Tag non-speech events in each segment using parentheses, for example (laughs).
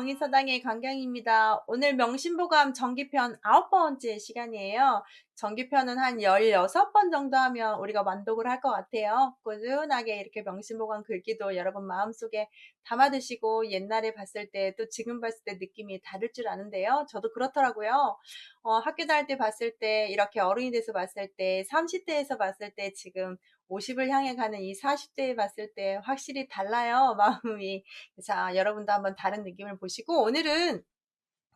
정의사당의 강경입니다. 오늘 명심보감 정기편 아홉 번째 시간이에요. 정기편은 한 16번 정도 하면 우리가 완독을 할 것 같아요. 꾸준하게 이렇게 명심보감 글기도 여러분 마음속에 담아두시고 옛날에 봤을 때 또 지금 봤을 때 느낌이 다를 줄 아는데요. 저도 그렇더라고요. 어, 학교 다닐 때 봤을 때 이렇게 어른이 돼서 봤을 때 30대에서 봤을 때 지금 50을 향해 가는 이 40대에 봤을 때 확실히 달라요. (laughs) 마음이. 자, 여러분도 한번 다른 느낌을 보시고 오늘은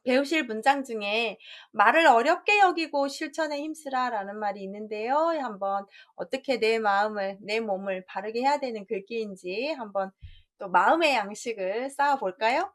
배우실 문장 중에 말을 어렵게 여기고 실천에 힘쓰라 라는 말이 있는데요. 한번 어떻게 내 마음을, 내 몸을 바르게 해야 되는 글귀인지 한번 또 마음의 양식을 쌓아 볼까요?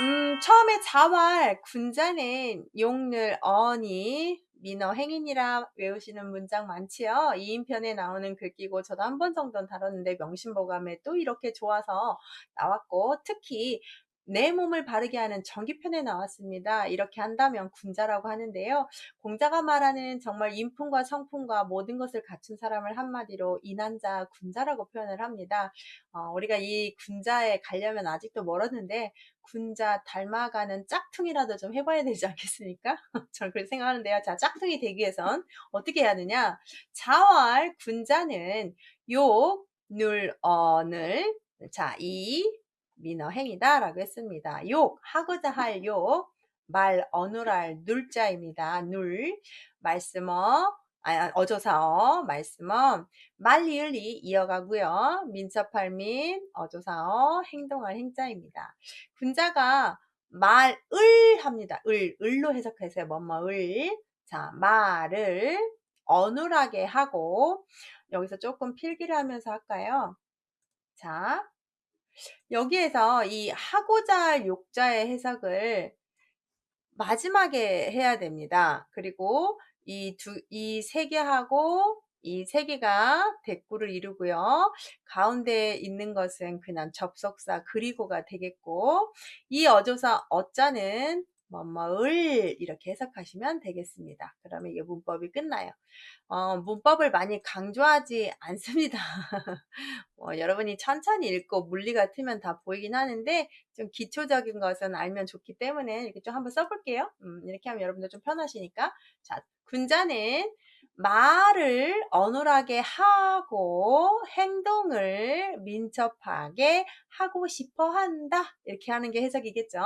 음, 처음에 자활, 군자는 용늘, 어니, 민어, 행인이라 외우시는 문장 많지요. 2인편에 나오는 글귀고 저도 한 번 정도는 다뤘는데 명심보감에 또 이렇게 좋아서 나왔고 특히 내 몸을 바르게 하는 정기편에 나왔습니다. 이렇게 한다면 군자라고 하는데요. 공자가 말하는 정말 인품과 성품과 모든 것을 갖춘 사람을 한마디로 인한자, 군자라고 표현을 합니다. 어, 우리가 이 군자에 가려면 아직도 멀었는데 군자 닮아가는 짝퉁이라도 좀 해봐야 되지 않겠습니까? (laughs) 저는 그렇게 생각하는데요. 자, 짝퉁이 되기 위해선 어떻게 해야 되냐? 자활 군자는 욕, 눌, 어늘, 자, 이, 민어 행이다 라고 했습니다. 욕, 하고자 할 욕, 말, 어눌할 눌자입니다. 눌, 말씀어, 아, 어조사어, 말씀어, 말리을리 이어가고요. 민첩할 민, 어조사어, 행동할 행자입니다. 군자가 말을 합니다. 을, 을로 해석해서 뭐뭐 을. 자, 말을 어눌하게 하고, 여기서 조금 필기를 하면서 할까요? 자, 여기에서 이 하고자 할 욕자의 해석을 마지막에 해야 됩니다. 그리고 이 두, 이 세 개하고 이 세 개가 대꾸를 이루고요. 가운데 있는 것은 그냥 접속사 그리고가 되겠고, 이 어조사 어자는 뭐뭐을 이렇게 해석하시면 되겠습니다. 그러면 이 문법이 끝나요. 어, 문법을 많이 강조하지 (laughs) 않습니다. 어, 여러분이 천천히 읽고 물리 같으면 다 보이긴 하는데 좀 기초적인 것은 알면 좋기 때문에 이렇게 좀 한번 써볼게요. 음, 이렇게 하면 여러분들 좀 편하시니까. 자, 군자는 말을 어눌하게 하고 행동을 민첩하게 하고 싶어 한다. 이렇게 하는 게 해석이겠죠.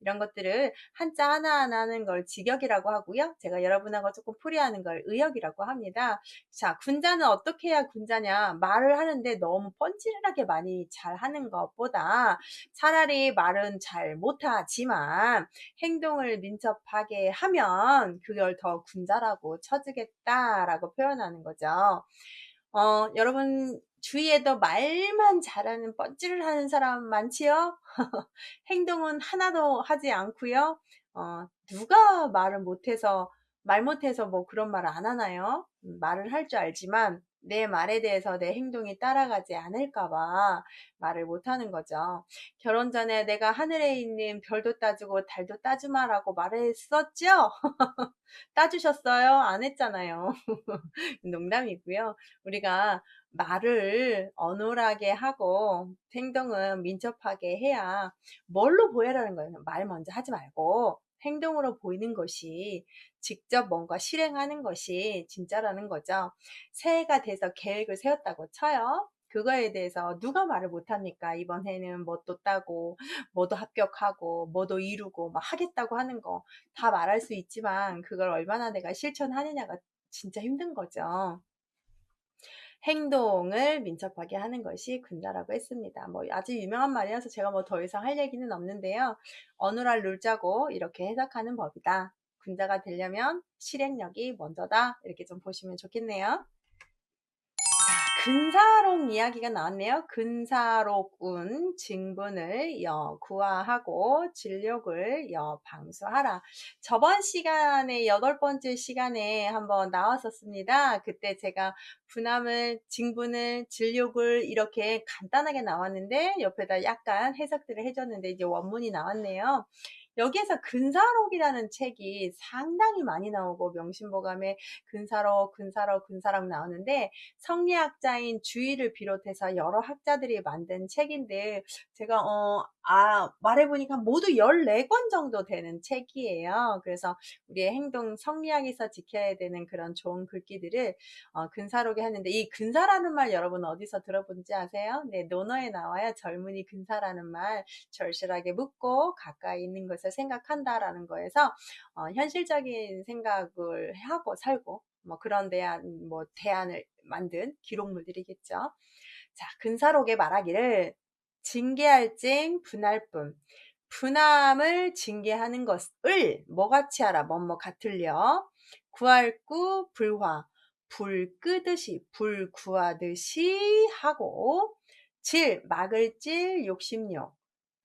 이런 것들을 한자 하나하나 하는 걸 직역이라고 하고요. 제가 여러분하고 조금 풀이하는 걸 의역이라고 합니다. 자, 군자는 어떻게 해야 군자냐? 말을 하는데 너무 뻔질하게 많이 잘 하는 것보다 차라리 말은 잘 못하지만 행동을 민첩하게 하면 그걸 더 군자라고 쳐주겠다. 라고 표현하는 거죠. 어, 여러분 주위에도 말만 잘하는 뻔질을 하는 사람 많지요? (laughs) 행동은 하나도 하지 않고요. 어, 누가 말을 못해서 말 못해서 뭐 그런 말을 안 하나요? 음, 말을 할 줄 알지만 내 말에 대해서 내 행동이 따라가지 않을까봐 말을 못하는 거죠. 결혼 전에 내가 하늘에 있는 별도 따주고 달도 따주마라고 말했었죠? (laughs) 따주셨어요? 안 했잖아요. (laughs) 농담이고요. 우리가 말을 어눌하게 하고 행동은 민첩하게 해야 뭘로 보여라는 거예요. 말 먼저 하지 말고 행동으로 보이는 것이 직접 뭔가 실행하는 것이 진짜라는 거죠. 새해가 돼서 계획을 세웠다고 쳐요. 그거에 대해서 누가 말을 못합니까? 이번 해는 뭐도 따고, 뭐도 합격하고, 뭐도 이루고, 막 하겠다고 하는 거 다 말할 수 있지만, 그걸 얼마나 내가 실천하느냐가 진짜 힘든 거죠. 행동을 민첩하게 하는 것이 군자라고 했습니다. 뭐 아주 유명한 말이라서 제가 뭐 더 이상 할 얘기는 없는데요. 어느날 놀자고 이렇게 해석하는 법이다. 군자가 되려면 실행력이 먼저다. 이렇게 좀 보시면 좋겠네요. 근사록 이야기가 나왔네요. 근사록운 증분을 여 구하하고 진력을 여 방수하라. 저번 시간에 여덟 번째 시간에 한번 나왔었습니다. 그때 제가 분함을, 증분을, 진력을 이렇게 간단하게 나왔는데 옆에다 약간 해석들을 해줬는데 이제 원문이 나왔네요. 여기에서 근사록이라는 책이 상당히 많이 나오고 명심보감에 근사록, 근사록, 근사록 나오는데 성리학자인 주의를 비롯해서 여러 학자들이 만든 책인데 제가 어, 아, 말해보니까 모두 14권 정도 되는 책이에요. 그래서 우리의 행동 성리학에서 지켜야 되는 그런 좋은 글귀들을 어, 근사록에 하는데 이 근사라는 말 여러분 어디서 들어본지 아세요? 네, 논어에 나와요. 젊은이 근사라는 말 절실하게 묻고 가까이 있는 것을 생각한다라는 거에서 어, 현실적인 생각을 하고 살고 뭐 그런 대안 뭐 대안을 만든 기록물들이겠죠. 자, 근사록에 말하기를 징계할증 분할쁨 분함을 징계하는 것을 뭐같이 하라? 뭐뭐 같을려? 구할구 불화. 불 끄듯이 불 구하듯이 하고 질 막을 질 욕심욕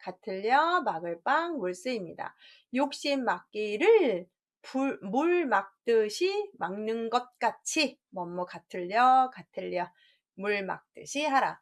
같을려 막을 빵 물쓰입니다. 욕심 막기를 불, 물 막듯이 막는 것 같이 뭐뭐 같을려 같을려 물 막듯이 하라.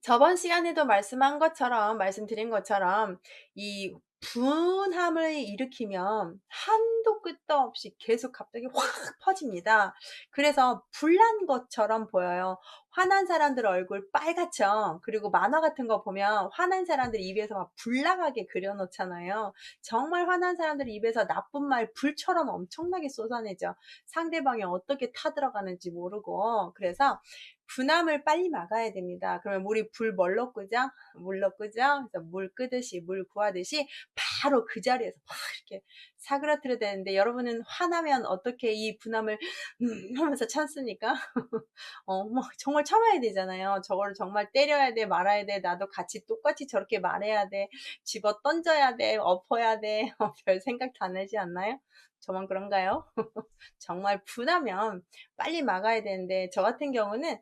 저번 시간에도 말씀한 것처럼, 말씀드린 것처럼, 이 분함을 일으키면 한도 끝도 없이 계속 갑자기 확 퍼집니다. 그래서 불난 것처럼 보여요. 화난 사람들 얼굴 빨갛죠. 그리고 만화 같은 거 보면 화난 사람들 입에서 막 불나가게 그려놓잖아요. 정말 화난 사람들 입에서 나쁜 말 불처럼 엄청나게 쏟아내죠. 상대방이 어떻게 타들어가는지 모르고. 그래서 분함을 빨리 막아야 됩니다. 그러면 물이 불 뭘로 끄죠? 물로 끄죠? 그래서 물 끄듯이, 물 구하듯이 바로 그 자리에서 막 이렇게 사그라뜨려 되는데 여러분은 화나면 어떻게 이 분함을 음 하면서 참습니까? (laughs) 어, 뭐 정말 참아야 되잖아요. 저거를 정말 때려야 돼, 말아야 돼. 나도 같이 똑같이 저렇게 말해야 돼. 집어 던져야 돼, 엎어야 돼. (laughs) 어, 별 생각 다 내지 않나요? 저만 그런가요? (laughs) 정말 분하면 빨리 막아야 되는데 저 같은 경우는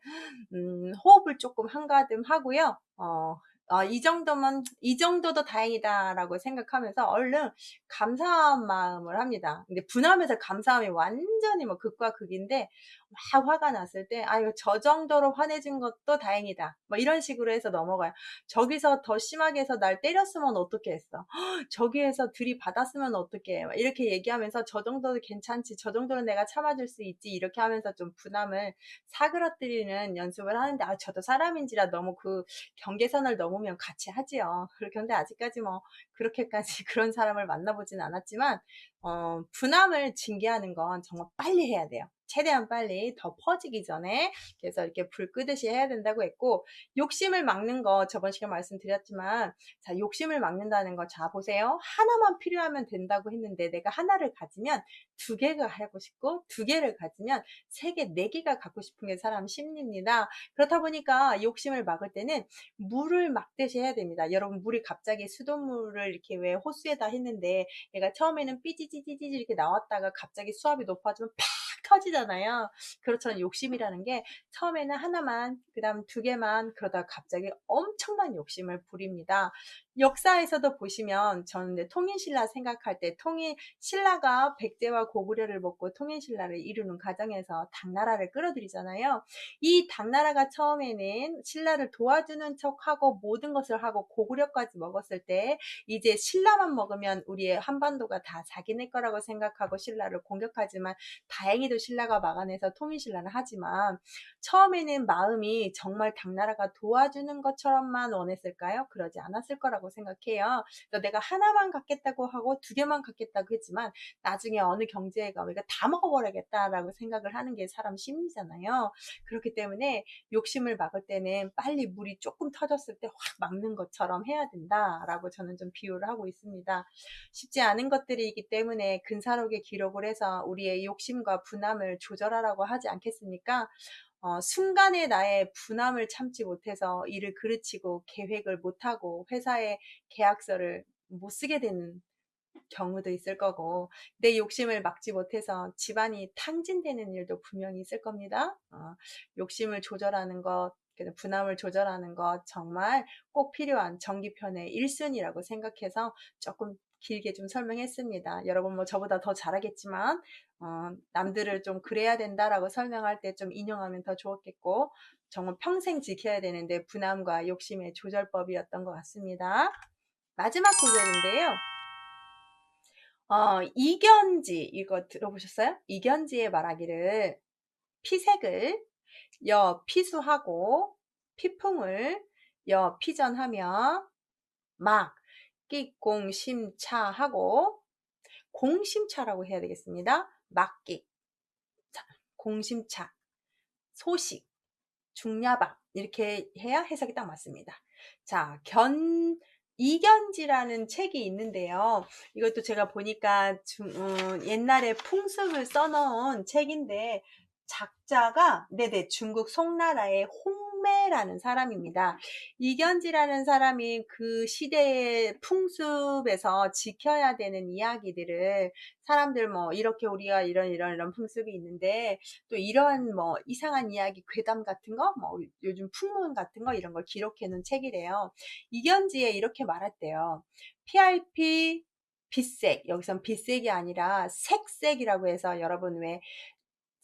음, 호흡을 조금 한가듬 하고요. 어, 어, 이 정도면, 이 정도도 다행이다라고 생각하면서 얼른 감사한 마음을 합니다. 근데 분하면서 감사함이 완전히 뭐 극과 극인데, 막 화가 났을 때, 아유, 저 정도로 화내진 것도 다행이다. 뭐 이런 식으로 해서 넘어가요. 저기서 더 심하게 해서 날 때렸으면 어떻게 했어? (gasps) 저기에서 들이받았으면 어떻게 해? 이렇게 얘기하면서 저 정도도 괜찮지. 저 정도는 내가 참아줄 수 있지. 이렇게 하면서 좀 분함을 사그러뜨리는 연습을 하는데, 아, 저도 사람인지라 너무 그 경계선을 넘으면 같이 하지요. 그런데 아직까지 뭐 그렇게까지 (laughs) 그런 사람을 만나보진 않았지만, 어, 분함을 징계하는 건 정말 빨리 해야 돼요. 최대한 빨리 더 퍼지기 전에 그래서 이렇게 불 끄듯이 해야 된다고 했고 욕심을 막는 거 저번 시간 말씀드렸지만 자 욕심을 막는다는 거 자 보세요 하나만 필요하면 된다고 했는데 내가 하나를 가지면 두 개가 하고 싶고 두 개를 가지면 세 개, 네 개가 갖고 싶은 게 사람 심리입니다. 그렇다 보니까 욕심을 막을 때는 물을 막듯이 해야 됩니다. 여러분 물이 갑자기 수돗물을 이렇게 왜 호수에다 했는데 얘가 처음에는 삐지지지지 이렇게 나왔다가 갑자기 수압이 높아지면 팍 터지잖아요. 그렇처럼 욕심이라는 게 처음에는 하나만, 그 다음 두 개만, 그러다 갑자기 엄청난 욕심을 부립니다. 역사에서도 보시면 저는 통일신라 생각할 때 통일 신라가 백제와 고구려를 먹고 통일신라를 이루는 과정에서 당나라를 끌어들이잖아요. 이 당나라가 처음에는 신라를 도와주는 척하고 모든 것을 하고 고구려까지 먹었을 때 이제 신라만 먹으면 우리의 한반도가 다 자기네 거라고 생각하고 신라를 공격하지만 다행히도 신라가 막아내서 통일신라를 하지만 처음에는 마음이 정말 당나라가 도와주는 것처럼만 원했을까요? 그러지 않았을 거라고 생각해요. 내가 하나만 갖겠다고 하고 두 개만 갖겠다고 했지만 나중에 어느 가면 이거 다 먹어버려야겠다라고 생각을 하는 게 사람 심리잖아요. 그렇기 때문에 욕심을 막을 때는 빨리 물이 조금 터졌을 때 확 막는 것처럼 해야 된다라고 저는 좀 비유를 하고 있습니다. 쉽지 않은 것들이기 때문에 근사록에 기록을 해서 우리의 욕심과 분함을 조절하라고 하지 않겠습니까? 어, 순간에 나의 분함을 참지 못해서 일을 그르치고 계획을 못하고 회사의 계약서를 못 쓰게 되는 경우도 있을 거고 내 욕심을 막지 못해서 집안이 탕진되는 일도 분명히 있을 겁니다. 어, 욕심을 조절하는 것, 분함을 조절하는 것 정말 꼭 필요한 정기편의 1순위라고 생각해서 조금 길게 좀 설명했습니다. 여러분 뭐 저보다 더 잘하겠지만 어, 남들을 좀 그래야 된다라고 설명할 때 좀 인용하면 더 좋았겠고 정말 평생 지켜야 되는데 분함과 욕심의 조절법이었던 것 같습니다. 마지막 구절인데요. 어, 이견지 이거 들어보셨어요? 이견지의 말하기를 피색을 여 피수하고 피풍을 여 피전하며 막 끼공심차하고 공심차라고 해야 되겠습니다. 막기 공심차 소식 중야박 이렇게 해야 해석이 딱 맞습니다. 자, 견 이견지라는 책이 있는데요. 이것도 제가 보니까 중, 어, 옛날에 풍습을 써놓은 책인데 작자가 네네 중국 송나라의 홍 매라는 사람입니다. 이견지라는 사람이 그 시대의 풍습에서 지켜야 되는 이야기들을 사람들 뭐 이렇게 우리가 이런 이런 이런 풍습이 있는데 또 이런 뭐 이상한 이야기 괴담 같은 거 뭐 요즘 풍문 같은 거 이런 걸 기록해 놓은 책이래요. 이견지에 이렇게 말했대요. PRP 빛색 여기선 빛색이 아니라 색색이라고 해서 여러분 왜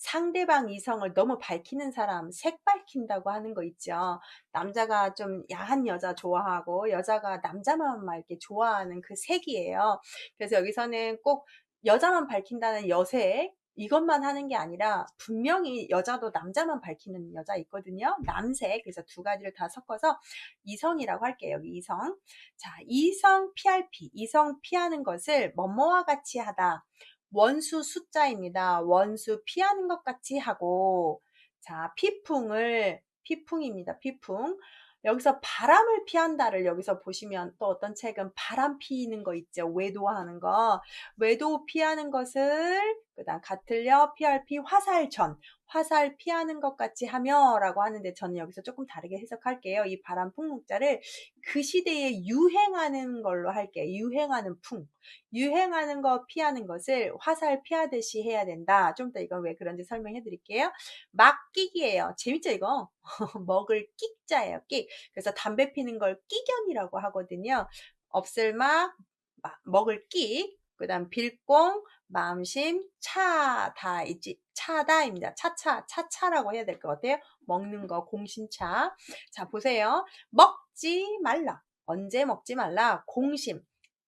상대방 이성을 너무 밝히는 사람, 색 밝힌다고 하는 거 있죠. 남자가 좀 야한 여자 좋아하고 여자가 남자만 막 이렇게 좋아하는 그 색이에요. 그래서 여기서는 꼭 여자만 밝힌다는 여색, 이것만 하는 게 아니라 분명히 여자도 남자만 밝히는 여자 있거든요. 남색. 그래서 두 가지를 다 섞어서 이성이라고 할게요. 여기 이성. 자, 이성 PRP. 이성 피하는 것을 뭐뭐와 같이 하다. 원수 숫자입니다. 원수 피하는 것 같이 하고 자 피풍을 피풍입니다. 피풍 여기서 바람을 피한다를 여기서 보시면 또 어떤 책은 바람 피는 거 있죠. 외도하는 거. 외도 피하는 것을 그다음 같을려 PRP 화살전 화살 피하는 것 같이 하며 라고 하는데 저는 여기서 조금 다르게 해석할게요. 이 바람 풍문자를 그 시대에 유행하는 걸로 할게요. 유행하는 풍. 유행하는 거 피하는 것을 화살 피하듯이 해야 된다. 좀 더 이건 왜 그런지 설명해 드릴게요. 막끼기예요. 재밌죠 이거? (laughs) 먹을 끼자예요. 끼. 그래서 담배 피는 걸 끼견이라고 하거든요. 없을 막, 먹을 끼. 그 다음 빌공, 마음심, 차다 있지 차다입니다. 차차, 차차라고 해야 될 것 같아요. 먹는 거 공심차. 자 보세요. 먹지 말라. 언제 먹지 말라? 공심,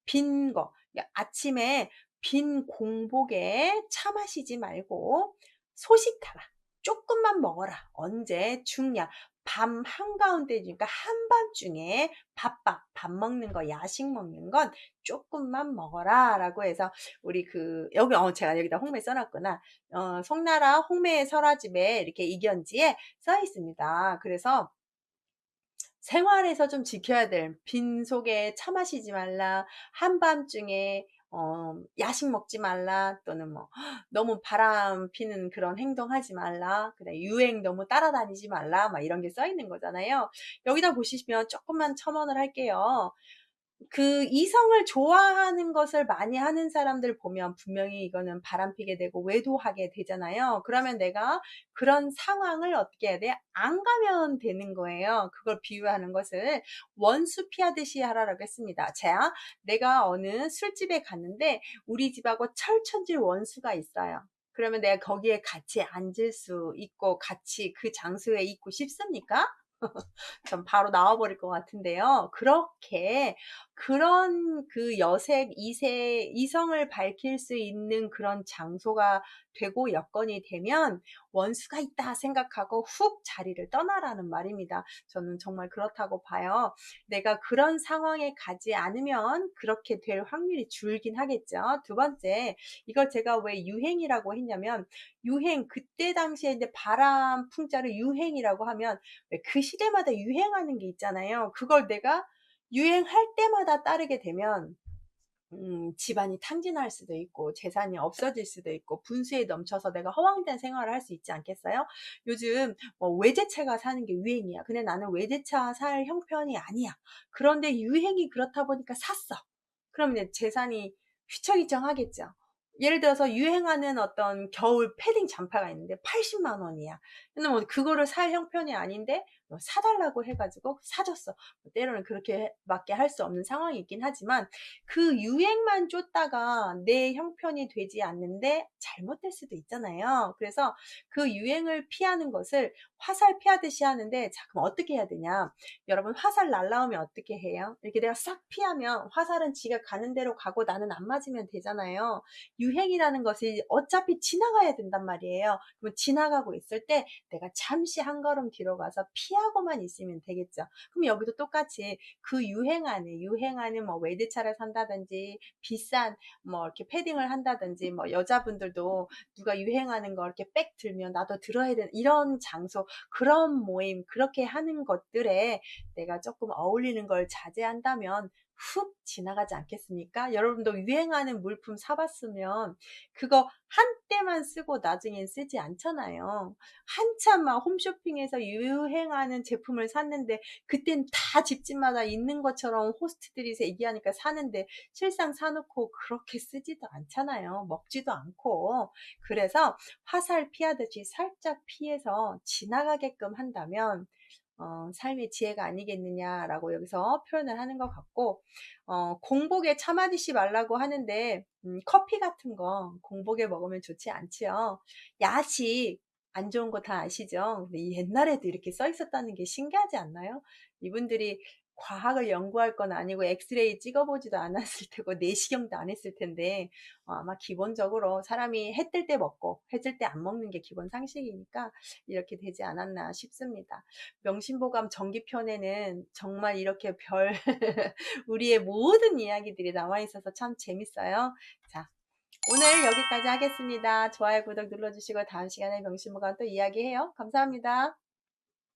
빈 거. 아침에 빈 공복에 차 마시지 말고 소식하라. 조금만 먹어라. 언제 중량 밤 한가운데니까 한밤중에 밥밥 밥 먹는 거 야식 먹는 건 조금만 먹어라 라고 해서 우리 그 여기 어 제가 여기다 홍매 써놨구나. 어 송나라 홍매의 설화집에 이렇게 이견지에 써 있습니다. 그래서 생활에서 좀 지켜야 될 빈속에 차 마시지 말라. 한밤중에 어, 야식 먹지 말라 또는 뭐 (gasps) 너무 바람 피는 그런 행동 하지 말라 그다음 유행 너무 따라다니지 말라 막 이런 게 써 있는 거잖아요. 여기다 보시면 조금만 첨언을 할게요. 그 이성을 좋아하는 것을 많이 하는 사람들 보면 분명히 이거는 바람피게 되고 외도하게 되잖아요. 그러면 내가 그런 상황을 어떻게 해야 돼? 안 가면 되는 거예요. 그걸 비유하는 것을 원수 피하듯이 하라라고 했습니다. 자, 내가 어느 술집에 갔는데 우리 집하고 철천질 원수가 있어요. 그러면 내가 거기에 같이 앉을 수 있고 같이 그 장소에 있고 싶습니까? (laughs) 전 바로 나와버릴 것 같은데요. 그렇게 그런 그 여색, 이세, 이성을 밝힐 수 있는 그런 장소가 되고 여건이 되면 원수가 있다 생각하고 훅 자리를 떠나라는 말입니다. 저는 정말 그렇다고 봐요. 내가 그런 상황에 가지 않으면 그렇게 될 확률이 줄긴 하겠죠. 두 번째, 이걸 제가 왜 유행이라고 했냐면 유행 그때 당시에 이제 바람 풍자를 유행이라고 하면 그 시대마다 유행하는 게 있잖아요. 그걸 내가 유행할 때마다 따르게 되면 음, 집안이 탕진할 수도 있고 재산이 없어질 수도 있고 분수에 넘쳐서 내가 허황된 생활을 할 수 있지 않겠어요? 요즘 뭐 외제차가 사는 게 유행이야. 근데 나는 외제차 살 형편이 아니야. 그런데 유행이 그렇다 보니까 샀어. 이제 재산이 휘청휘청 하겠죠. 예를 들어서 유행하는 어떤 겨울 패딩 잠바가 있는데 80만 원이야. 근데 뭐 그거를 살 형편이 아닌데 뭐사 달라고 해 가지고 사 줬어. 뭐 때로는 그렇게 밖에 할 수 없는 상황이 있긴 하지만 그 유행만 쫓다가 내 형편이 되지 않는데 잘못될 수도 있잖아요. 그래서 그 유행을 피하는 것을 화살 피하듯이 하는데 자 그럼 어떻게 해야 되냐? 여러분 화살 날라오면 어떻게 해요? 이렇게 내가 싹 피하면 화살은 지가 가는 대로 가고 나는 안 맞으면 되잖아요. 유행이라는 것이 어차피 지나가야 된단 말이에요. 그럼 지나가고 있을 때 내가 잠시 한 걸음 뒤로 가서 피하 고만 있으면 되겠죠. 그럼 여기도 똑같이 그 유행 안에 유행하는 뭐 외제차를 산다든지 비싼 뭐 이렇게 패딩을 한다든지 뭐 여자분들도 누가 유행하는 거 이렇게 백 들면 나도 들어야 되는 이런 장소 그런 모임 그렇게 하는 것들에 내가 조금 어울리는 걸 자제한다면 훅 지나가지 않겠습니까? 여러분도 유행하는 물품 사봤으면 그거 한때만 쓰고 나중엔 쓰지 않잖아요. 한참 막 홈쇼핑에서 유행하는 제품을 샀는데 그땐 다 집집마다 있는 것처럼 호스트들이 얘기하니까 사는데 실상 사놓고 그렇게 쓰지도 않잖아요. 먹지도 않고. 그래서 화살 피하듯이 살짝 피해서 지나가게끔 한다면 어, 삶의 지혜가 아니겠느냐라고 여기서 표현을 하는 것 같고, 어, 공복에 차 마시지 말라고 하는데, 음, 커피 같은 거 공복에 먹으면 좋지 않지요. 야식, 안 좋은 거 다 아시죠? 근데 옛날에도 이렇게 써 있었다는 게 신기하지 않나요? 이분들이 과학을 연구할 건 아니고 엑스레이 찍어보지도 않았을 (laughs) 테고 내시경도 안 했을 텐데 어, 아마 기본적으로 사람이 해 뜰 때 먹고 해 뜰 때 안 먹는 게 기본 상식이니까 이렇게 되지 않았나 싶습니다. 명심보감 정기편에는 정말 이렇게 별 (laughs) 우리의 모든 이야기들이 나와 있어서 참 재밌어요. 자, 오늘 여기까지 하겠습니다. 좋아요, 구독 눌러주시고 다음 시간에 명심보감 또 이야기해요. 감사합니다.